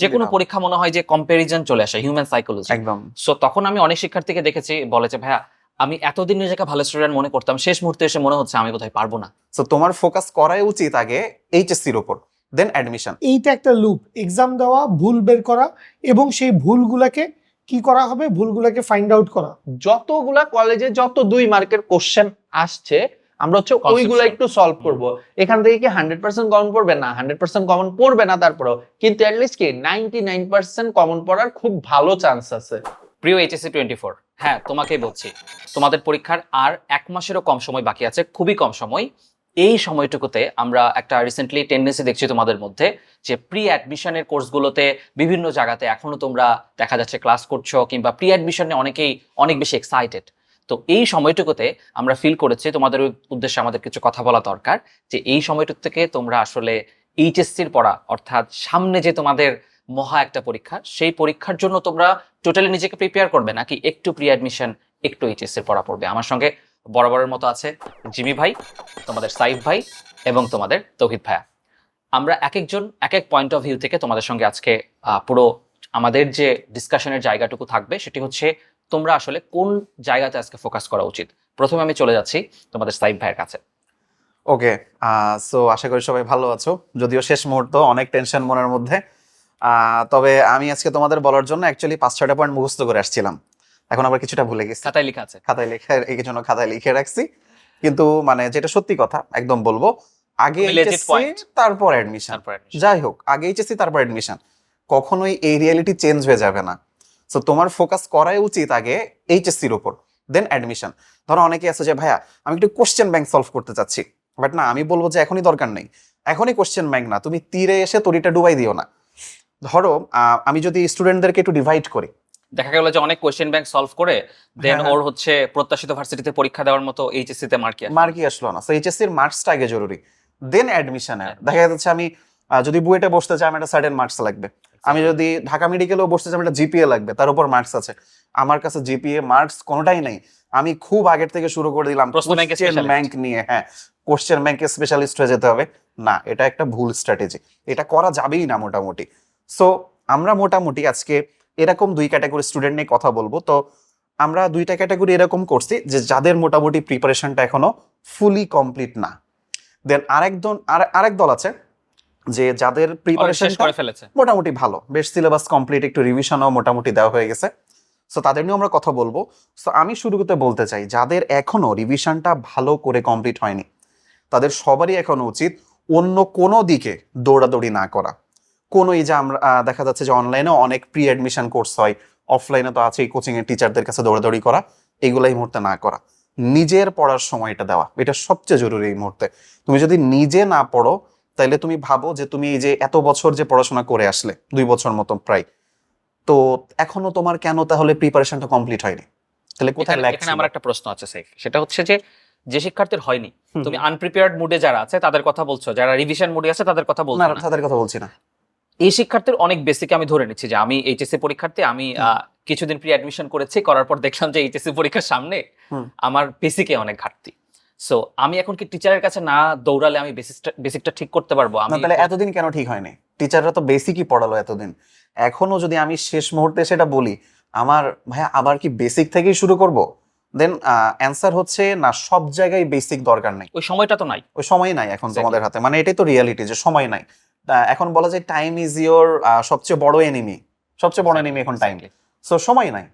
যে কোনো পরীক্ষা মনে হয় যে কম্পারিজন চলে আসে হিউম্যান সাইকোলজি একদম। সো তখন আমি অনেক শিক্ষার্থীকে দেখেছি বলে যে ভাইয়া আমি এতদিন নিজেকে ভালো স্টুডেন্ট মনে করতাম শেষ মুহূর্তে এসে মনে হচ্ছে আমি কোথায় পারব না। সো তোমার ফোকাস করাই উচিত আগে এইচএসসির উপর দেন অ্যাডমিশন এইটা একটা লুপ এক্সাম দেওয়া ভুল বের করা এবং সেই ভুলগুলাকে কি করা হবে? ভুলগুলোকে ফাইন্ড আউট করা। যতগুলা কলেজে যত দুই মার্কের কোশ্চেন আসছে আমরা হচ্ছে ওইগুলো একটু সলভ করব। এখান থেকে কি হান্ড্রেড পার্সেন্ট কমন পড়বে? না হান্ড্রেড পার্সেন্ট কমন পড়বে না তারপরেও। কিন্তু অ্যাটলিস্ট কি নাইনটি নাইন পার্সেন্ট কমন পড়ার খুব ভালো চান্স আছে। প্রিয় এইচএসসি টোয়েন্টি ফোর হ্যাঁ তোমাকেই বলছি। তোমাদের পরীক্ষার আর এক মাসেরও কম সময় বাকি আছে খুবই কম সময়। এই সময়টুকুতে আমরা একটা রিসেন্টলি টেন্ডেন্সি দেখছি তোমাদের মধ্যে যে প্রি অ্যাডমিশনের কোর্সগুলোতে বিভিন্ন জায়গাতে এখনও তোমরা দেখা যাচ্ছে ক্লাস করছ কিংবা প্রি অ্যাডমিশনে অনেকেই অনেক বেশি এক্সাইটেড তো এই সময়টুকুতে আমরা ফিল করেছি, তোমাদের উদ্দেশ্যে আমাদের কিছু কথা বলা দরকার, যে এই সময়টুকু থেকে তোমরা আসলে এইচএসসির পড়া, অর্থাৎ সামনে যে তোমাদের মহা একটা পরীক্ষা, সেই পরীক্ষার জন্য তোমরা টোটালি নিজেকে প্রিপেয়ার করবে, নাকি একটু প্রি অ্যাডমিশন একটু এইচএস এর পড়া পড়বে? আমার সঙ্গে বরাবরের মতো আছে জিমি ভাই, তোমাদের সাইফ ভাই এবং তোমাদের তৌহিদ ভাইয়া। আমরা এক একজন এক এক পয়েন্ট অফ ভিউ থেকে তোমাদের সঙ্গে আজকে পুরো আমাদের যে ডিসকাশনের জায়গাটুকু থাকবে, সেটি হচ্ছে তোমরা আসলে কোন জায়গাতে আজকে ফোকাস করা উচিত? প্রথমে আমি চলে যাচ্ছি তোমাদের সাইফ ভাইয়ের কাছে। ওকে সো আশা করি সবাই ভালো আছো। যদিও শেষ মুহূর্ত অনেক টেনশন মনের মধ্যে। তবে আমি আজকে তোমাদের বলার জন্য অ্যাকচুয়ালি পাঁচ ছয়টা পয়েন্ট মুখস্থ করে আসছিলাম। এখন আবার কিছুটা ভুলে গেছি। খাতায় লেখা আছে। খাতায় লেখা এই জন্য খাতায় লিখে রাখছি। কিন্তু মানে যেটা সত্যি কথা একদম বলব আগে point. তারপর অ্যাডমিশন যাই হোক আগে এইচএসসি তারপর অ্যাডমিশন কখনোই এই রিয়েলিটি চেঞ্জ হয়ে যাবে না। সো তোমার ফোকাস করাই উচিত আগে এইচএসসির উপর দেন অ্যাডমিশন ধরো অনেকে আছে যে ভাইয়া আমি একটু কোশ্চেন ব্যাংক সলভ করতে চাচ্ছি। বাট না আমি বলব যে এখনই দরকার নেই। এখনই কোশ্চেন ব্যাংক না। তুমি তীরে এসে তরিটা ডুবাই দিও না। ধরো আমি যদি স্টুডেন্টদেরকে একটু ডিভাইড করি। দেখা গেল যে অনেক কোয়েশ্চেন ব্যাংক সলভ করে দেন হ্যাঁ, হ্যাঁ। ওর হচ্ছে প্রত্যাশিত ভার্সিটিতে পরীক্ষা দেওয়ার মতো এইচএসসি তে মার্কি মার্কই আসলো না। সো এইচএসসির মার্কসটা আগে জরুরি। দেন অ্যাডমিশনের হ্যাঁ। দেখা যাচ্ছে আমি যদি বুয়েটে বসতে চাই আমার একটা সার্টেন মার্কস লাগবে। আমি যদি ঢাকা মেডিকেলেও বসতে চাই আমার একটা জিপিএ লাগবে তার উপর মার্কস আছে। আমার কাছে জিপিএ মার্কস কোনোটাই নেই। আমি খুব আগের থেকে শুরু করে দিলাম কোশ্চেন। ব্যাংক নিয়ে হ্যাঁ। কোশ্চেন ব্যাংকের স্পেশালিস্ট হয়ে যেতে হবে। না এটা একটা ভুল স্ট্র্যাটেজি এটা করা যাবেই না মোটামুটি। সো আমরা মোটামুটি আজকে এরকম দুই ক্যাটাগরি স্টুডেন্ট নিয়ে কথা বলব। তো আমরা দুইটা ক্যাটাগরি এরকম করছি যে যাদের মোটামুটি প্রিপারেশনটা এখনও ফুলি কমপ্লিট না। দেন আরেক দল আর আরেক দল আছে যে যাদের প্রিপারেশন করে ফেলেছে। মোটামুটি ভালো। বেশ সিলেবাস কমপ্লিট একটু রিভিশনও মোটামুটি দেওয়া হয়ে গেছে। সো তাদের নিয়ে আমরা কথা বলব। সো আমি শুরু করতে বলতে চাই যাদের এখনও রিভিশনটা ভালো করে কমপ্লিট হয়নি তাদের সবারই এখনও উচিত অন্য কোনো দিকে দৌড়াদৌড়ি না করা। কোনো এই যে আমরা দেখা যাচ্ছে যে অনলাইনে অনেক প্রি অ্যাডমিশন কোর্স হয় অফলাইনে তো আছেই কোচিং এর টিচারদের কাছে দৌড়াদৌড়ি করা এগুলো এই মুহূর্তে না করা। নিজের পড়ার সময়টা দেওয়া এটা সবচেয়ে জরুরি এই মুহূর্তে। তুমি যদি নিজে না পড়ো তাইলে তুমি ভাবো যে তুমি এই যে এত বছর যে পড়াশোনা করে আসলে দুই বছর মতো প্রায় তো এখনও তোমার কেন তাহলে প্রিপারেশনটা কমপ্লিট হয়নি? তাহলে কোথায় এখানে আমার একটা প্রশ্ন আছে সাইফ সেটা হচ্ছে যে যে শিক্ষার্থীর হয়নি তুমি আনপ্রিপেয়ার্ড মুডে যারা আছে তাদের কথা বলছো। যারা রিভিশন মুডে আছে তাদের কথা বলছো না তাদের কথা বলছি না। এই শিক্ষার্থীর অনেক বেসিক আমি ধরে নিচ্ছি যে আমি এইচএসসি পরীক্ষার্থী আমি কিছুদিন প্রি অ্যাডমিশন করেছি করার পর দেখলাম যে এইচএসসি পরীক্ষার সামনে। আমার বেসিকে অনেক ঘাটতি। সো আমি এখন কি টিচারের কাছে না দৌড়ালে আমি বেসিকটা বেসিকটা ঠিক করতে পারব? আমি তাহলে এতদিন কেন ঠিক হয়নি? টিচাররা তো বেসিকই পড়ালো এতদিন। এখনও যদি আমি শেষ মুহূর্তে সেটা বলি আমার ভাইয়া আবার কি বেসিক থেকেই শুরু করব? দেন অ্যান্সার হচ্ছে না সব জায়গায় বেসিক দরকার নেই। ওই সময়টা তো নাই। ওই সময় নাই এখন. তোমাদের হাতে। মানে এটাই তো রিয়ালিটি যে সময় নাই। এখন বলা যায় টাইম ইজ ইয়োর সবচেয়ে বড় এনিমি সবচেয়ে বড় এনিমি এখন টাইম সো সময় নাই।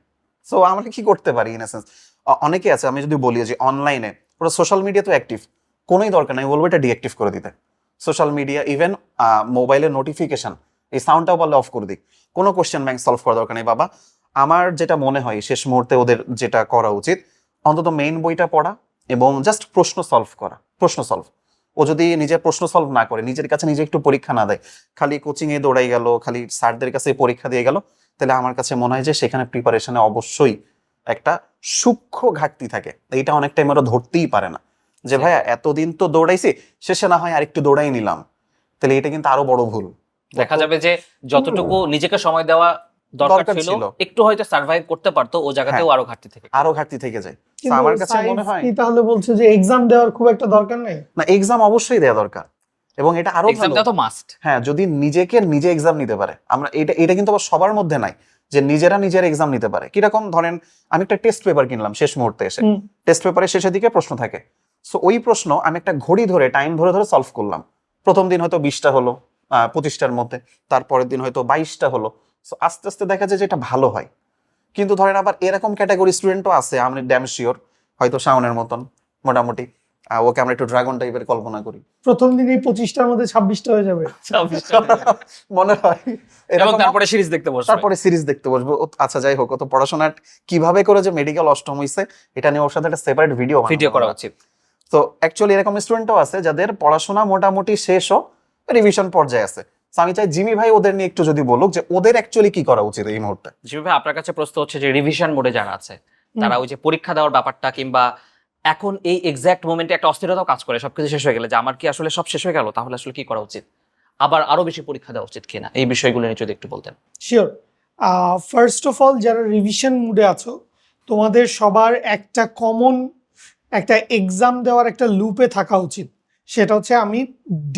সো আমরা কি করতে পারি ইন সেন্স অনেকে আছে আমি যদি বলি যে অনলাইনে ওরা সোশ্যাল মিডিয়া তো অ্যাক্টিভ কোনোই দরকার নাই বলব এটা ডিঅ্যাক্টিভ করে দিতে। সোশ্যাল মিডিয়া ইভেন মোবাইলের নোটিফিকেশন এই সাউন্ডটাও বললে অফ করে দিক। কোনো কোশ্চেন ব্যাংক সলভ করা দরকার নেই, বাবা। আমার যেটা মনে হয়, শেষ মুহূর্তে ওদের যেটা করা উচিত, অন্তত মেইন বইটা পড়া এবং জাস্ট প্রশ্ন সলভ করা, প্রশ্ন সলভ ও যদি নিজের প্রশ্ন সলভ না করে, নিজের কাছে নিজে একটু পরীক্ষা না দেয়, খালি কোচিং এ দৌড়াই গেল, খালি স্যারদের কাছে পরীক্ষা দিয়ে গেল, তাহলে আমার কাছে মনে হয় যে সেখানে প্রিপারেশনে অবশ্যই একটা সূক্ষ্ম ঘাটতি থাকে। এইটা অনেক টাইম ওরা ধরতেই পারে না। যে ভাইয়া এতদিন তো দৌড়াইছি শেষে না হয় আরেকটু দৌড়াই নিলাম। তাহলে এটা কিন্তু আরও বড় ভুল। দেখা যাবে যে যতটুকু নিজেকে সময় দেওয়া দরকার ছিল। একটু হয়তো সার্ভাইভ করতে পারতো ও জায়গাতেও আরও ঘাটতি থেকে। আরও ঘাটতি থেকে যায়। আমার কাছে মনে হয় তাহলে বলছে যে এক্সাম দেওয়ার খুব একটা দরকার নেই? না এক্সাম অবশ্যই দেওয়া দরকার। এবং এটা আরও এক্সাম ভালো। দেওয়া তো মাস্ট হ্যাঁ যদি নিজেকে নিজে এক্সাম নিতে পারে। আমরা এটা এটা কিন্তু আবার সবার মধ্যে নাই। যে নিজেরা নিজের এক্সাম নিতে পারে। কীরকম? ধরেন আমি একটা টেস্ট পেপার কিনলাম শেষ মুহূর্তে এসে। টেস্ট পেপারের শেষের দিকে প্রশ্ন থাকে। সো ওই প্রশ্ন আমি একটা ঘড়ি ধরে টাইম ধরে ধরে সলভ করলাম। প্রথম দিন হয়তো বিশটা হলো পঁচিশটার মধ্যে। তারপরের দিন হয়তো বাইশটা হলো। সো আস্তে আস্তে দেখা যায় যে এটা ভালো হয়। কিন্তু ধরেন আবার এরকম ক্যাটাগরি স্টুডেন্টও আছে আমি ড্যাম শিওর হয়তো শাওনের মতন মোটামুটি। ওকে আমরা একটু ড্রাগন টাইপের কল্পনা করি। প্রথম দিন এই পঁচিশটার মধ্যে ছাব্বিশটা হয়ে যাবে। মনে হয়। এবং তারপরে সিরিজ দেখতে বসবে। তারপরে সিরিজ দেখতে বসবো। ও, আচ্ছা যাই হোক তো পড়াশোনা কীভাবে করে যে মেডিকেল অষ্টম হইছে এটা নিয়ে ওর সাথে একটা সেপারেট ভিডিও ভিডিও করা উচিত। তো অ্যাকচুয়ালি এরকম স্টুডেন্টও আছে যাদের পড়াশোনা মোটামুটি শেষও রিভিশন পর্যায়ে আছে। আমি চাই জিমি ভাই ওদের নিয়ে একটু যদি বলুক যে ওদের অ্যাকচুয়ালি কি করা উচিত এই মুহূর্তে। যেভাবে আপনার কাছে প্রশ্ন হচ্ছে যে রিভিশন মোডে যারা আছে তারা ওই যে পরীক্ষা দেওয়ার ব্যাপারটা কিংবা এখন এই এক্সাক্ট মোমেন্টে একটা অস্থিরতাও কাজ করে, সবকিছু শেষ হয়ে গেলে, যে আমার কি আসলে সব শেষ হয়ে গেল, তাহলে আসলে কি করা উচিত? আবার আরও বেশি পরীক্ষা দেওয়া উচিত কিনা? এই বিষয়গুলো নিয়ে যদি একটু বলতেন। শিওর ফার্স্ট অফ অল যারা রিভিশন মুডে আছো, তোমাদের সবার একটা কমন একটা এক্সাম দেওয়ার একটা লুপে থাকা উচিত। সেটা হচ্ছে আমি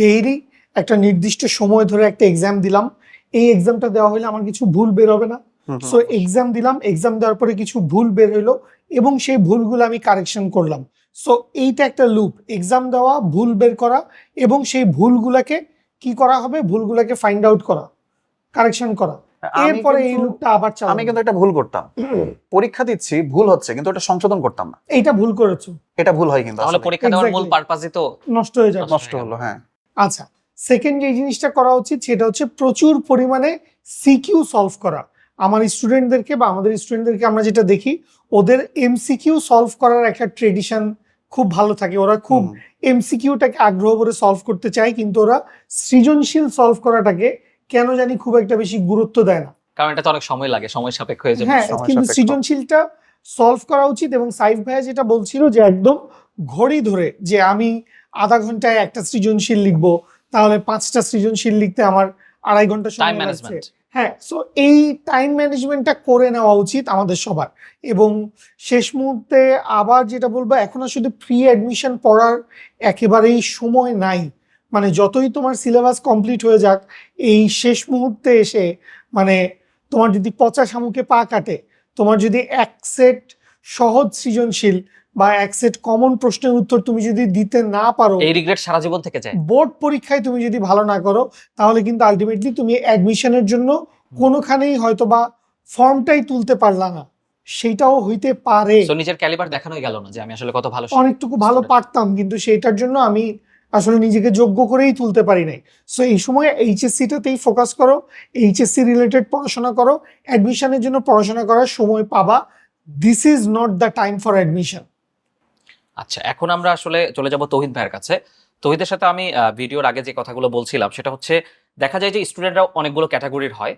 ডেইলি একটা নির্দিষ্ট সময় ধরে একটা এক্সাম দিলাম। এই এক্সামটা দেওয়া হলে আমার কিছু ভুল বের হবে না। সো এক্সাম দিলাম এক্সাম দেওয়ার পরে কিছু ভুল বের হইল এবং সেই ভুলগুলো আমি কারেকশন করলাম। সো এইটা একটা লুপ এক্সাম দেওয়া ভুল বের করা এবং সেই ভুলগুলাকে কি করা হবে? ভুলগুলাকে ফাইন্ড আউট করা কারেকশন করা। এরপরে এই লুপটা আবার চালাবো। আমি কিন্তু একটা ভুল করতাম। পরীক্ষা দিচ্ছি ভুল হচ্ছে কিন্তু ওটা সংশোধন করতাম না। এইটা ভুল করেছ। এটা ভুল হয় কিন্তু তাহলে পরীক্ষা দেওয়ার মূল পারপাসই তো নষ্ট হয়ে যাবে নষ্ট হলো হ্যাঁ। আচ্ছা সেকেন্ড যে জিনিসটা করা উচিত সেটা হচ্ছে প্রচুর পরিমাণে সিকিউ সলভ করা। আমার স্টুডেন্টদেরকে বা আমাদের স্টুডেন্টদেরকে আমরা যেটা দেখি ওদের এমসিকিউ সলভ করার একটা ট্রেডিশন খুব ভালো থাকে। ওরা খুব। এমসিকিউটাকে আগ্রহ করে সলভ করতে চায় কিন্তু ওরা সৃজনশীল সলভ করাটাকে কেন জানি খুব একটা বেশি গুরুত্ব দেয় না। কারণ এটা তো অনেক সময় লাগে সময় সাপেক্ষ হয়ে যাবে। হ্যাঁ কিন্তু সৃজনশীলটা সলভ করা উচিত এবং সাইফ ভাইয়া যেটা বলছিল যে একদম ঘড়ি ধরে যে আমি আধা ঘন্টায় একটা সৃজনশীল লিখব তাহলে পাঁচটা সৃজনশীল লিখতে আমার আড়াই ঘণ্টা সময় লাগছে। ম্যানেজমেন্ট হ্যাঁ সো এই টাইম ম্যানেজমেন্টটা করে নেওয়া উচিত আমাদের সবার। এবং শেষ মুহূর্তে আবার যেটা বলব, এখন আর শুধু প্রি অ্যাডমিশন পড়ার একেবারেই সময় নাই। মানে যতই তোমার সিলেবাস কমপ্লিট হয়ে যাক, এই শেষ মুহূর্তে এসে মানে তোমার যদি পচা শামুকে পা কাটে, তোমার যদি এক সেট সহজ সৃজনশীল বা এক সেট কমন প্রশ্নের উত্তর তুমি যদি দিতে না পারো এই রিগ্রেট সারা জীবন থেকে যায়। বোর্ড পরীক্ষায় তুমি যদি ভালো না করো তাহলে কিন্তু আলটিমেটলি তুমি অ্যাডমিশনের জন্য কোনোখানেই হয়তো বা ফর্মটাই তুলতে পারলা না। সেটাও হইতে পারে। তো নিজের ক্যালিবার দেখানোই গেল না যে আমি আসলে কত ভালো অনেকটুকু ভালো পারতাম কিন্তু সেটার জন্য আমি আসলে নিজেকে যোগ্য করেই তুলতে পারি নাই। সো এই সময় এইচএসসিটাতেই ফোকাস করো এইচএসসি রিলেটেড পড়াশোনা করো অ্যাডমিশনের জন্য পড়াশোনা করার সময় পাবা this is not the time for admission আচ্ছা এখন আমরা আসলে চলে যাব তৌহিদ ভাইয়ের কাছে। তৌহিদের সাথে আমি ভিডিওর আগে যে কথাগুলো বলছিলাম সেটা হচ্ছে দেখা যায় যে স্টুডেন্টরাও অনেকগুলো ক্যাটাগরির হয়।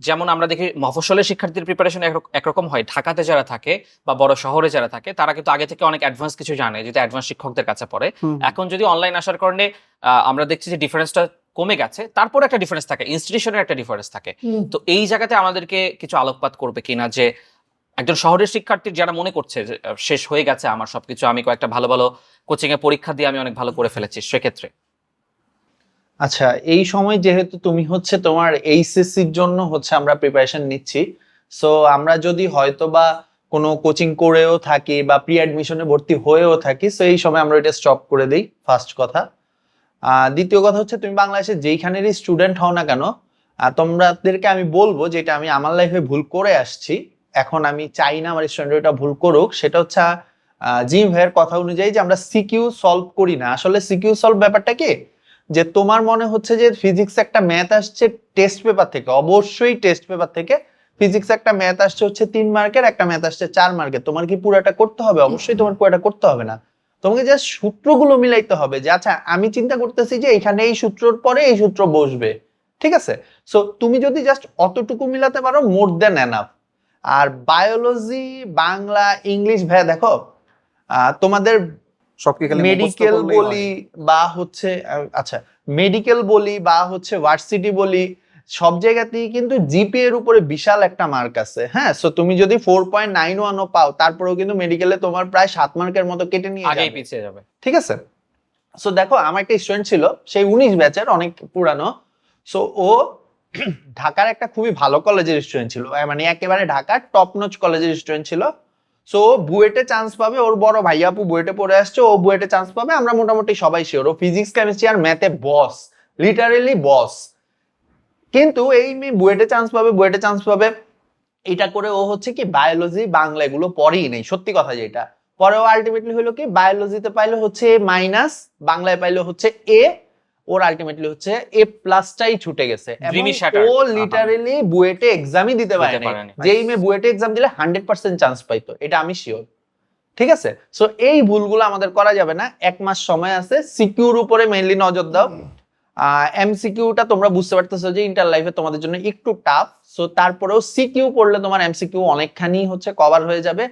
যেমন আমরা দেখি মফস্বলের শিক্ষার্থীর প্রিপারেশন একরকম হয়। ঢাকাতে যারা থাকে বা বড় শহরে যারা থাকে তারা কিন্তু আগে থেকে অনেক অ্যাডভান্স কিছু জানে যেটা অ্যাডভান্স শিক্ষকদের কাছে পড়ে। এখন যদি অনলাইন আসার কারণে আহ, আমরা দেখছি যে ডিফারেন্সটা কমে গেছে তারপর একটা ডিফারেন্স থাকে ইনস্টিটিউশনের একটা ডিফারেন্স থাকে। তো এই জায়গাতে আমাদেরকে কিছু আলোকপাত করবে কিনা যে একজন শহরের শিক্ষার্থীর যারা মনে করছে শেষ হয়ে গেছে আমার সবকিছু, আমি কয়েকটা ভালো ভালো কোচিং এ পরীক্ষা দিয়ে আমি অনেক ভালো করে ফেলেছি, সেক্ষেত্রে? আচ্ছা এই সময় যেহেতু তুমি হচ্ছে তোমার এইচএসসির জন্য হচ্ছে আমরা প্রিপারেশন নিচ্ছি। সো আমরা যদি হয়তো বা কোনো কোচিং করেও থাকি বা প্রি অ্যাডমিশনে ভর্তি হয়েও থাকি সো এই সময় আমরা এটা স্টপ করে দিই ফার্স্ট কথা। দ্বিতীয় কথা হচ্ছে তুমি বাংলাদেশে যেইখানেরই স্টুডেন্ট হও না কেন তোমাদেরকে আমি বলব যেটা আমি আমার লাইফে ভুল করে আসছি এখন আমি চাই না আমার স্টুডেন্ট এটা ভুল করুক, সেটা হচ্ছে জিম ভাইয়ের কথা অনুযায়ী যে আমরা সিকিউ সলভ করি না। আসলে সিকিউ সলভ ব্যাপারটা কি? যে তোমার মনে হচ্ছে যে ফিজিক্স একটা ম্যাথ আসছে টেস্ট পেপার থেকে, অবশ্যই টেস্ট পেপার থেকে ফিজিক্স একটা ম্যাথ আসছে হচ্ছে তিন মার্কের, একটা ম্যাথ আসছে চার মার্কের। তোমার কি পুরোটা করতে হবে? অবশ্যই তোমার পুরোটা করতে হবে না। তোমাকে জাস্ট সূত্রগুলো মিলাইতে হবে যে আচ্ছা আমি চিন্তা করতেছি যে এখানে এই সূত্রর পরে এই সূত্র বসবে। ঠিক আছে? সো তুমি যদি জাস্ট অতটুকু মিলাতে পারো, মোর দেন এনাফ আর বায়োলজি বাংলা ইংলিশ ভাইয়া দেখো আহ, তোমাদের মেডিকেল বলি বা হচ্ছে আচ্ছা মেডিকেল বলি বা হচ্ছে ভার্সিটি বলি সব জায়গাতেই কিন্তু জিপি এর উপরে বিশাল একটা মার্ক আছে হ্যাঁ? সো তুমি যদি ফোর পয়েন্ট নাইন ওয়ানও পাও তারপরেও কিন্তু মেডিকেলে তোমার প্রায় সাত মার্কের মতো কেটে নিয়ে আগেই যাবে। পিছিয়ে যাবে। ঠিক আছে? সো দেখো আমার একটা স্টুডেন্ট ছিল সেই উনিশ ব্যাচের অনেক পুরানো। সো ও ঢাকার একটা খুবই ভালো কলেজের স্টুডেন্ট ছিল। মানে একেবারে ঢাকার টপ নচ কলেজের স্টুডেন্ট ছিল। সো বুয়েটে চান্স পাবে, ওর বড় ভাই আপু বুয়েটে পড়ে আসছে, ও বুয়েটে চান্স পাবে, আমরা মোটামুটি সবাই শিওর ও ফিজিক্স কেমিস্ট্রি আর ম্যাথে বস লিটারেলি বস কিন্তু এই মেয়ে বুয়েটে চান্স পাবে, বুয়েটে চান্স পাবে। এটা করে ও হচ্ছে কি বায়োলজি বাংলা এগুলো পড়েই নেই, সত্যি কথা যেটা। পরে ও আলটিমেটলি হলো কি বায়োলজিতে পাইলে হচ্ছে মাইনাস বাংলায় পাইলে হচ্ছে এ ওর আলটিমেটলি হচ্ছে এ প্লাসটাই ছুটে গেছে. ও লিটারেলি বুয়েটে এক্সামই দিতে পারে পারেনি। যেই মেয়ে বুয়েটে এক্সাম দিলে হান্ড্রেড পার্সেন্ট চান্স পাইতো এটা আমি শিওর ঠিক আছে? সো এই ভুলগুলো আমাদের করা যাবে না। এক মাস সময় আছে। সিকিউর উপরে মেইনলি নজর দাও। এমসিকিউটা তোমরা বুঝতে পারতেছো যে ইন্টার লাইফে তোমাদের জন্য একটু টাফ সো তারপরেও সিকিউ পড়লে তোমার এমসিকিউ অনেকখানি হচ্ছে কভার হয়ে যাবে।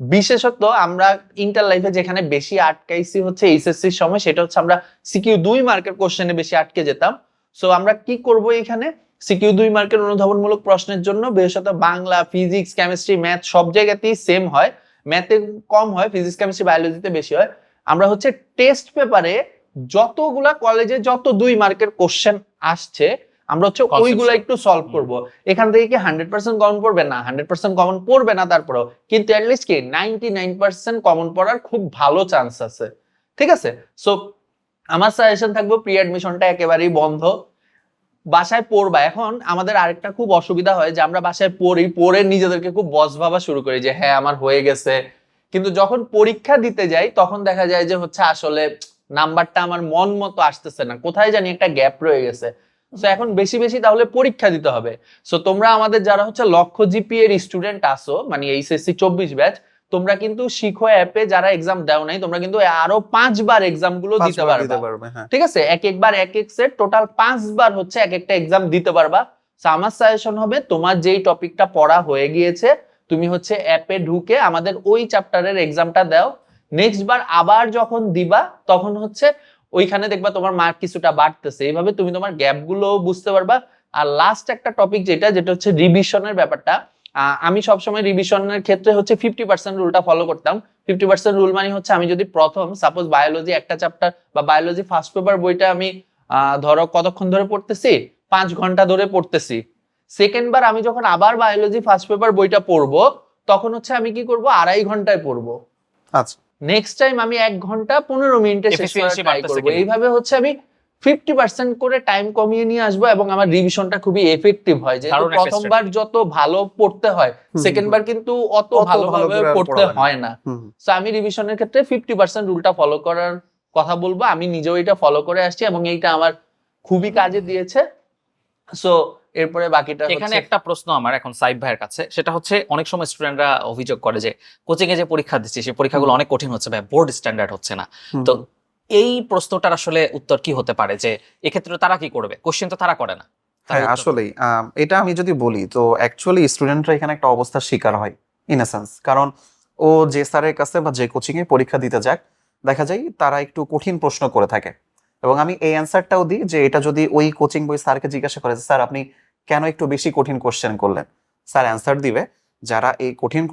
বিশেষত আমরা ইন্টার লাইফে যেখানে বেশি আটকাইছি হচ্ছে এইচএসসি সময়, সেটা হচ্ছে আমরা সিকিউ দুই মার্কের কোশ্চেনে বেশি আটকে যেতাম। সো আমরা কি করব এখানে? সিকিউ দুই মার্কের অনুধাবনমূলক প্রশ্নের জন্য বিশেষত বাংলা ফিজিক্স কেমিস্ট্রি ম্যাথ সব জায়গাতেই সেম হয়। ম্যাথে কম হয় ফিজিক্স কেমিস্ট্রি বায়োলজিতে বেশি হয়। আমরা হচ্ছে টেস্ট পেপারে যতগুলা কলেজে যত দুই মার্কের কোশ্চেন আসছে আমরা হচ্ছে. ওইগুলা একটু সলভ করব। এখান থেকে কি হান্ড্রেড পার্সেন্ট কমন পড়বে? না হান্ড্রেড পার্সেন্ট কমন পড়বে না তারপরেও। কিন্তু অ্যাটলিস্ট কি নাইনটি নাইন পার্সেন্ট কমন পড়ার খুব ভালো চান্স আছে। ঠিক আছে? সো আমার সাজেশন থাকব প্রি অ্যাডমিশনটা একেবারেই বন্ধ। বাসায় পড়বা। এখন আমাদের আরেকটা খুব অসুবিধা হয় যে আমরা বাসায় পড়ি পড়ে নিজেদেরকে খুব বস ভাবা শুরু করি যে হ্যাঁ আমার হয়ে গেছে। কিন্তু যখন পরীক্ষা দিতে যাই তখন দেখা যায় যে হচ্ছে আসলে নাম্বারটা আমার মন মতো আসতেছে না। কোথায় জানি একটা গ্যাপ রয়ে গেছে। সো এখন বেশি বেশি তাহলে পরীক্ষা দিতে হবে। সো তোমরা আমাদের যারা হচ্ছে লক্ষ্য জিপি এর স্টুডেন্ট আসো মানে এইচএসসি চব্বিশ ব্যাচ তোমরা কিন্তু শিখো অ্যাপে যারা এক্সাম দাও নাই তোমরা কিন্তু আরও পাঁচবার এক্সামগুলো দিতে পারবে। হ্যাঁ। ঠিক আছে? এক একবার এক এক সেট টোটাল পাঁচবার হচ্ছে এক একটা এক্সাম দিতে পারবা। আমার সাজেশন হবে তোমার যেই টপিকটা পড়া হয়ে গিয়েছে তুমি হচ্ছে অ্যাপে ঢুকে আমাদের ওই চ্যাপ্টারের এক্সামটা দাও। নেক্সট বার আবার যখন দিবা তখন হচ্ছে ওইখানে দেখবা তোমার মার্ক কিছুটা বাড়তেছে। এইভাবে তুমি তোমার গ্যাপগুলো বুঝতে পারবা। আর লাস্ট একটা টপিক যেটা যেটা হচ্ছে রিভিশনের ব্যাপারটা। আমি সবসময় রিভিশনের ক্ষেত্রে হচ্ছে ফিফটি পার্সেন্ট রুলটা ফলো করতাম। ফিফটি পার্সেন্ট রুল মানে হচ্ছে আমি যদি প্রথম সাপোজ বায়োলজি একটা চ্যাপ্টার বা বায়োলজি ফার্স্ট পেপার বইটা আমি ধরো কতক্ষণ ধরে পড়তেছি? পাঁচ ঘণ্টা ধরে পড়তেছি। সেকেন্ড বার আমি যখন আবার বায়োলজি ফার্স্ট পেপার বইটা পড়ব, তখন হচ্ছে আমি কি করব? আড়াই ঘন্টায় পড়ব। আচ্ছা। নেক্সট টাইম আমি এক ঘণ্টা পনেরো মিনিটে শেষ করার ট্রাই করব। এইভাবে হচ্ছে আমি ফিফটি পার্সেন্ট করে টাইম কমিয়ে নিয়ে আসব এবং আমার রিভিশনটা খুবই এফেক্টিভ হয়। যে প্রথমবার যত ভালো পড়তে হয় সেকেন্ড বার কিন্তু অত অত ভালো ভালোভাবে পড়তে হয় না। সো আমি রিভিশনের ক্ষেত্রে ফিফটি পার্সেন্ট রুলটা ফলো করার কথা বলব। আমি নিজেও এটা ফলো করে আসছি এবং এইটা আমার খুবই কাজে দিয়েছে। সো এরপরে বাকিটা এখানে একটা প্রশ্ন আমার এখন সাইব ভাইয়ের কাছে। সেটা হচ্ছে অনেক সময় স্টুডেন্টরা অভিযোগ করে যে কোচিং এ যে পরীক্ষা দিচ্ছি সেই পরীক্ষাগুলো অনেক কঠিন হচ্ছে ভাই বোর্ড স্ট্যান্ডার্ড হচ্ছে না। তো এই প্রশ্নটার আসলে উত্তর কি হতে পারে? যে এক্ষেত্রে তারা কি করবে? কোশ্চেন তো তারা করে না। হ্যাঁ আসলেই। এটা আমি যদি বলি তো অ্যাকচুয়ালি স্টুডেন্টরা এখানে একটা অবস্থার শিকার হয় ইন সেন্স কারণ ও যে স্যারের কাছে বা যে কোচিং এ পরীক্ষা দিতে যাক দেখা যায় তারা একটু কঠিন প্রশ্ন করে থাকে। এবং আমি এই অ্যান্সারটাও দিই যে এটা যদি ওই কোচিং বই স্যারকে জিজ্ঞাসা করে যে, স্যার আপনি কেন একটু বেশি কঠিন কোশ্চেন করলেন? স্যার অ্যান্সার দিবে। যারা এই কঠিন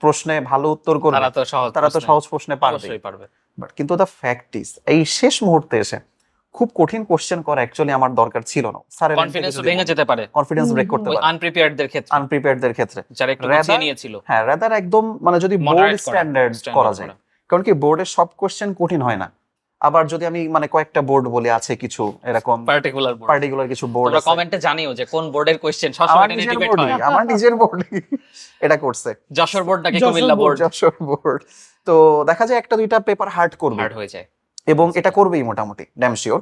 প্রশ্নে ভালো উত্তর করবে তারা তো সহজ তারা তো প্রশ্নে সহজ প্রশ্নে পারবে। বাট কিন্তু দ্য ফ্যাক্ট ইজ এই শেষ মুহূর্তে এসে খুব কঠিন কোশ্চেন করা অ্যাকচুয়ালি আমার দরকার ছিল না। স্যার কনফিডেন্স ভেঙে যেতে পারে। কনফিডেন্স ব্রেক করতে পারে। আনপ্রিপেয়ারদের ক্ষেত্রে। আনপ্রিপেয়ারদের ক্ষেত্রে। যারা একটু গুছিয়ে নিয়েছিল। হ্যাঁ রাদার একদম মানে যদি বোর্ড স্ট্যান্ডার্ড করা যায়। কারণ কি বোর্ডের সব কোশ্চেন কঠিন হয় না। আবার যদি আমি মানে কয়েকটা বোর্ড বলে আছে কিছু এরকম পার্টিকুলার বোর্ড পার্টিকুলার কিছু বোর্ড তোমরা কমেন্টে জানিও যে কোন বোর্ডের কোশ্চেন আমার সবসময় নিজের ডিবেট হয়। আমার নিজের বোর্ড এটা করছে। যশোর বোর্ড নাকি কুমিল্লা বোর্ড যশোর বোর্ড তো দেখা যায় একটা দুইটা পেপার হার্ড করবে। হার্ড হয়ে যায়। এবং এটা করবেই মোটামুটি ড্যাম শিওর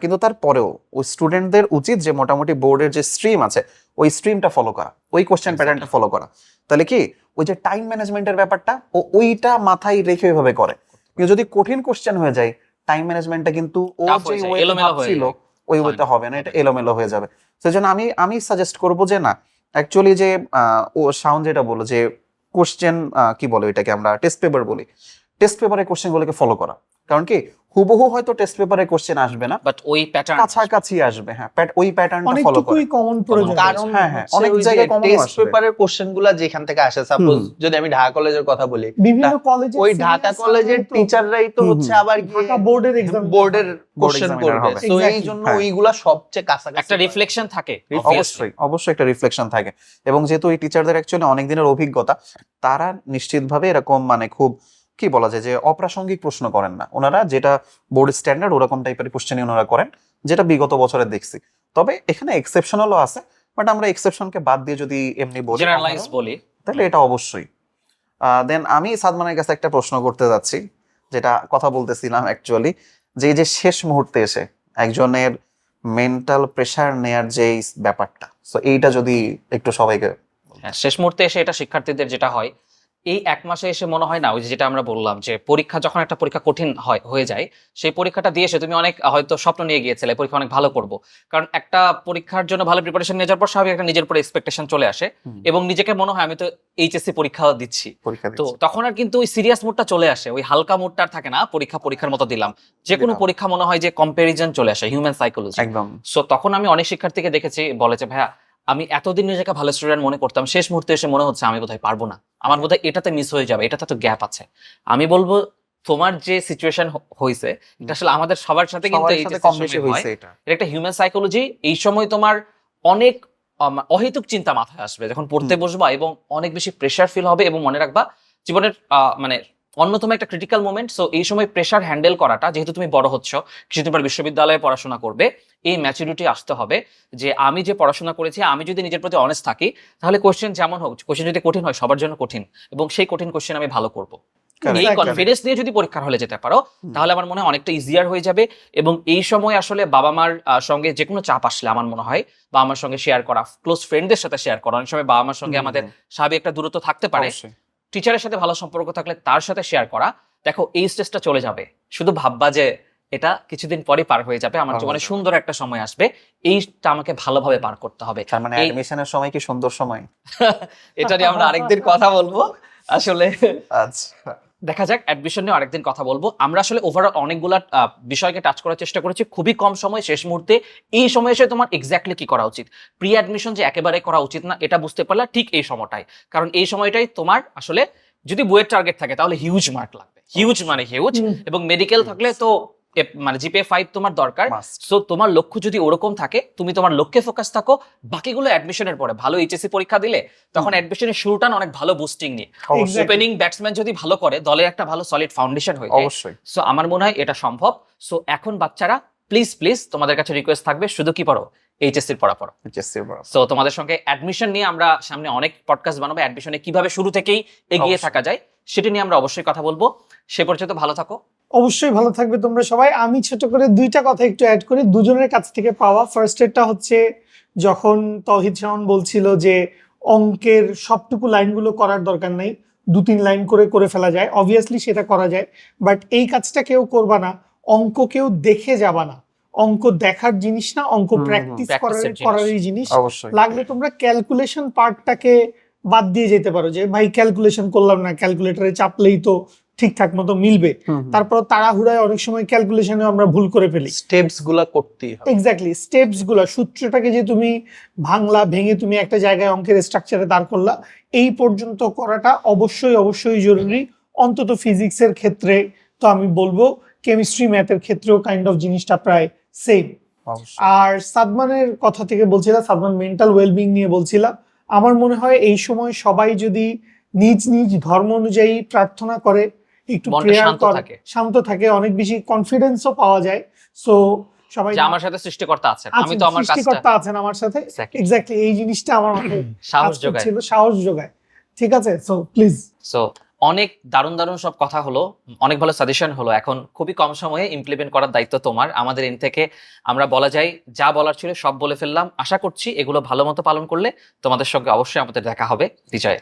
কিন্তু তারপরেও ওই স্টুডেন্টদের উচিত যে মোটামুটি বোর্ডের যে স্ট্রিম আছে ওই স্ট্রিমটা ফলো করা ওই কোশ্চেন প্যাটার্নটা ফলো করা। তাহলে কি? ওই যে টাইম ম্যানেজমেন্টের ব্যাপারটা ও ওইটা মাথায় রেখে ওইভাবে করে। যদি কঠিন কোশ্চেন হয়ে যায় টাইম ম্যানেজমেন্টটা কিন্তু ও যে ওয়েতে হয়ে ভাবছিল ওই ওয়েতে হবে না এটা এলোমেলো হয়ে যাবে। সেজন্য আমি আমি সাজেস্ট করব যে না অ্যাকচুয়ালি যে ও সাউন্ড যেটা বলো যে কোশ্চেন কি বলে এটাকে আমরা টেস্ট পেপার বলি। টেস্ট পেপারে কোশ্চেনগুলোকে ফলো করা। কারণ কি হুবহু হয়তো টেস্ট পেপারে কোশ্চেন আসবে না বাট ওই প্যাটার্ন কাছাকাছি আসবে হ্যাঁ প্যাট- ওই প্যাটার্নটা ফলো করে। অনেকটুকুই কমন প্রয়োজন কারণ হ্যাঁ, হ্যাঁ, অনেক জায়গায় common টেস্ট পেপারের কোশ্চেনগুলা যেখান থেকে আসে সাপোজ যদি আমি ঢাকা কলেজের কথা বলি বিভিন্ন কলেজে ওই ঢাকা কলেজের টিচাররাই তো হচ্ছে। আবার ঢাকা বোর্ডের এক্সাম বোর্ডের কোশ্চেন করবে। তো এই জন্য হ্যাঁ। ওইগুলা সবচেয়ে কাছাকাছি একটা রিফ্লেকশন থাকে অবশ্যই অবশ্যই একটা রিফ্লেকশন থাকে। এবং যেহেতু এই টিচারদের অ্যাকচুয়ালি অনেক দিনের অভিজ্ঞতা তারা নিশ্চিতভাবে এরকম মানে খুব কি বলা যায় যে অপ্রাসঙ্গিক প্রশ্ন করেন না। ওনারা যেটা বোর্ড স্ট্যান্ডার্ড ওরকম টাইপের কোশ্চেনই ওনারা করেন যেটা বিগত বছরে দেখছি। তবে এখানে এক্সেপশনালও আছে বাট আমরা এক্সেপশনকে বাদ দিয়ে যদি এমনি বলি জেনারেলাইজ বলি। তাহলে এটা অবশ্যই। দেন আমি সাদমানের কাছে একটা প্রশ্ন করতে যাচ্ছি যেটা কথা বলতেছিলাম অ্যাকচুয়ালি যে যে শেষ মুহূর্তে এসে একজনের মেন্টাল প্রেশার নেয়ার যে ব্যাপারটা। সো এইটা যদি একটু সবাইকে হ্যাঁ, শেষ মুহূর্তে এসে এটা শিক্ষার্থীদের যেটা হয় এই এক মাসে এসে মনে হয় না ওই যেটা আমরা বললাম যে পরীক্ষা যখন একটা পরীক্ষা কঠিন হয় হয়ে যায় সেই পরীক্ষাটা দিয়ে এসে তুমি অনেক হয়তো স্বপ্ন নিয়ে গিয়েছিলে পরীক্ষা অনেক ভালো করব। কারণ একটা পরীক্ষার জন্য ভালো প্রিপারেশন নিয়ে যাওয়ার পর স্বাভাবিক একটা নিজের উপরে এক্সপেকটেশন চলে আসে এবং নিজেকে মনে হয় আমি তো এইচএসসি পরীক্ষা দিচ্ছি। তো তখন আর কিন্তু ওই সিরিয়াস মুডটা চলে আসে ওই হালকা মুডটা আর থাকে না পরীক্ষা পরীক্ষার মতো দিলাম। যে কোনো পরীক্ষা মনে হয় যে কম্পারিজন চলে আসে হিউম্যান সাইকোলজি একদম। সো তখন আমি অনেক শিক্ষার্থীকে দেখেছি বলে যে ভাইয়া আমি এতদিন নিজেকে ভালো স্টুডেন্ট মনে করতাম শেষ মুহূর্তে এসে মনে হচ্ছে আমি বোধহয় পারব না। আমার বোধহয় এটাতে মিস হয়ে যাবে এটাতে তো গ্যাপ আছে। আমি বলব তোমার যে সিচুয়েশন হয়েছে এটা আসলে আমাদের সবার সাথে কিন্তু এই কম বেশি হয়েছে এটা। একটা হিউম্যান সাইকোলজি এই সময় তোমার অনেক অহেতুক চিন্তা মাথায় আসবে। যখন পড়তে বসবা এবং অনেক বেশি প্রেশার ফিল হবে এবং মনে রাখবা জীবনের আহ, মানে অন্যতম একটা ক্রিটিক্যাল মোমেন্ট সো এই সময় প্রেশার হ্যান্ডেল করাটা যেহেতু তুমি বড় হচ্ছ কিছুদিন পর বিশ্ববিদ্যালয়ে পড়াশোনা করবে এই ম্যাচুরিটি আসতে হবে যে আমি যে পড়াশোনা করেছি আমি যদি নিজের প্রতি অনেস্ট থাকি তাহলে কোশ্চেন যেমন হোক কোশ্চেন যদি কঠিন হয় সবার জন্য কঠিন এবং সেই কঠিন কোশ্চেন আমি ভালো করব। এই কনফিডেন্স নিয়ে যদি পরীক্ষার হলে যেতে পারো তাহলে আমার মনে হয় অনেকটা ইজিয়ার হয়ে যাবে এবং এই সময় আসলে বাবা মার সঙ্গে যে কোনো চাপ আসলে আমার মনে হয় বাবা মার সঙ্গে শেয়ার করা ক্লোজ ফ্রেন্ডদের সাথে শেয়ার করা অনেক সময় বাবা মার সঙ্গে আমাদের স্বাভাবিক একটা দূরত্ব থাকতে পারে। টিচারের সাথে ভালো সম্পর্ক থাকলে তার সাথে শেয়ার করা দেখো এই স্টেজটা চলে যাবে। শুধু ভাববা যে এটা কিছুদিন পরে পার হয়ে যাবে আমার জীবনে সুন্দর একটা সময় আসবে এইটা আমাকে ভালোভাবে পার করতে হবে। তার মানে অ্যাডমিশনের সময় কি সুন্দর সময়? এটা নিয়ে আমরা আরেকদিন কথা বলব। আসলে আচ্ছা। দেখা যাক অ্যাডমিশন নিয়ে আরেকদিন কথা বলব। আমরা আসলে ওভারঅল অনেকগুলা বিষয়কে টাচ করার চেষ্টা করেছি। খুবই কম সময় শেষ মুহূর্তে এই সময় এসে তোমার এক্স্যাক্টলি কি করা উচিত? প্রি অ্যাডমিশন যে একেবারে করা উচিত না এটা বুঝতে পারলে ঠিক এই সময়টাই কারণ এই সময়টাই তোমার আসলে যদি বইয়ের টার্গেট থাকে তাহলে হিউজ মার্ক লাগবে। হিউজ মানে হিউজ এবং মেডিকেল থাকলে তো মানে জিপিএ ফাইভ তোমার দরকার। সো তোমার লক্ষ্য যদি ওরকম থাকে তুমি তোমার লক্ষ্যে ফোকাস থাকো বাকিগুলো অ্যাডমিশনের পরে। ভালো এইচএসসি পরীক্ষা দিলে তখন অ্যাডমিশনের শুরুটা অনেক ভালো বুস্টিং নিয়ে। ওপেনিং ব্যাটসম্যান যদি ভালো করে দলের একটা ভালো সলিড ফাউন্ডেশন হয়ে যায়। সো আমার মনে হয় এটা সম্ভব। সো এখন বাচ্চারা প্লিজ প্লিজ তোমাদের কাছে রিকোয়েস্ট থাকবে শুধু কি পড়ো? এইচএসসি পড়া পড়ো। HSC বরাবর। সো তোমাদের সঙ্গে অ্যাডমিশন নিয়ে আমরা সামনে অনেক পডকাস্ট বানাবো। অ্যাডমিশনে কীভাবে শুরু থেকেই এগিয়ে থাকা যায় সেটা নিয়ে আমরা অবশ্যই কথা বলব। সে পর্যন্ত ভালো থাকো। অবশ্যই ভালো থাকবে তোমরা সবাই। আমি ছোট করে দুইটা কথা একটু অ্যাড করি। দুজনের কাছ থেকে পাওয়া ফার্স্ট এরটা হচ্ছে যখন তহিদ শাহন বলছিল যে অঙ্কের সবটুকু লাইনগুলো করার দরকার নাই দু তিন লাইন করে করে ফেলা যায়। অবভিয়াসলি সেটা করা যায়। বাট এই কাজটা কেউ করবা না। অঙ্ক কেউ দেখে যাবা না। অঙ্ক দেখার জিনিস না অঙ্ক প্র্যাকটিস করার। করারই জিনিস। লাগলে তোমরা ক্যালকুলেশন পার্টটাকে বাদ দিয়ে যেতে পারো যে ভাই ক্যালকুলেশন করলাম না। ক্যালকুলেটরে চাপলেই তো ঠিকঠাক মতো মিলবে। তারপর তাড়াহুড়ায় অনেক সময় ক্যালকুলেশনে আমরা ভুল করে ফেলি। স্টেপসগুলা করতেই হবে। এক্স্যাক্টলি স্টেপসগুলা সূত্রটাকে যে তুমি ভাঙলা ভেঙে তুমি একটা জায়গায় অঙ্কের স্ট্রাকচারে দাঁড় করলা এই পর্যন্ত করাটা অবশ্যই অবশ্যই জরুরি। অন্তত ফিজিক্সের ক্ষেত্রে তো আমি বলব কেমিস্ট্রি ম্যাথের ক্ষেত্রেও কাইন্ড অফ জিনিসটা প্রায় সেম আর সাদমানের কথা থেকে বলছিলাম সাদমান মেন্টাল ওয়েলবিং নিয়ে বলছিলাম আমার মনে হয় এই সময় সবাই যদি নিজ নিজ ধর্ম অনুযায়ী প্রার্থনা করে একটু প্রেয়ার শান্ত থাকে। শান্ত থাকে অনেক বেশি কনফিডেন্সও পাওয়া যায়। সো সবাই যে আমার সাথে সৃষ্টিকর্তা আছেন আমি তো আমার সৃষ্টিকর্তা আছেন আমার সাথে। এক্স্যাক্টলি এই জিনিসটা আমার মাথায় সাহস যোগায়। করছিল, সাহস যোগায়। ঠিক আছে? সো প্লিজ সো অনেক দারুণ দারুণ সব কথা হলো অনেক ভালো সাজেশন হলো। এখন খুবই কম সময়ে ইমপ্লিমেন্ট করার দায়িত্ব তোমার। আমাদের এন থেকে আমরা বলা যায় যা বলার ছিল সব বলে ফেললাম। আশা করছি এগুলো ভালো মতো পালন করলে তোমাদের সঙ্গে অবশ্যই আমাদের দেখা হবে। বিজয়।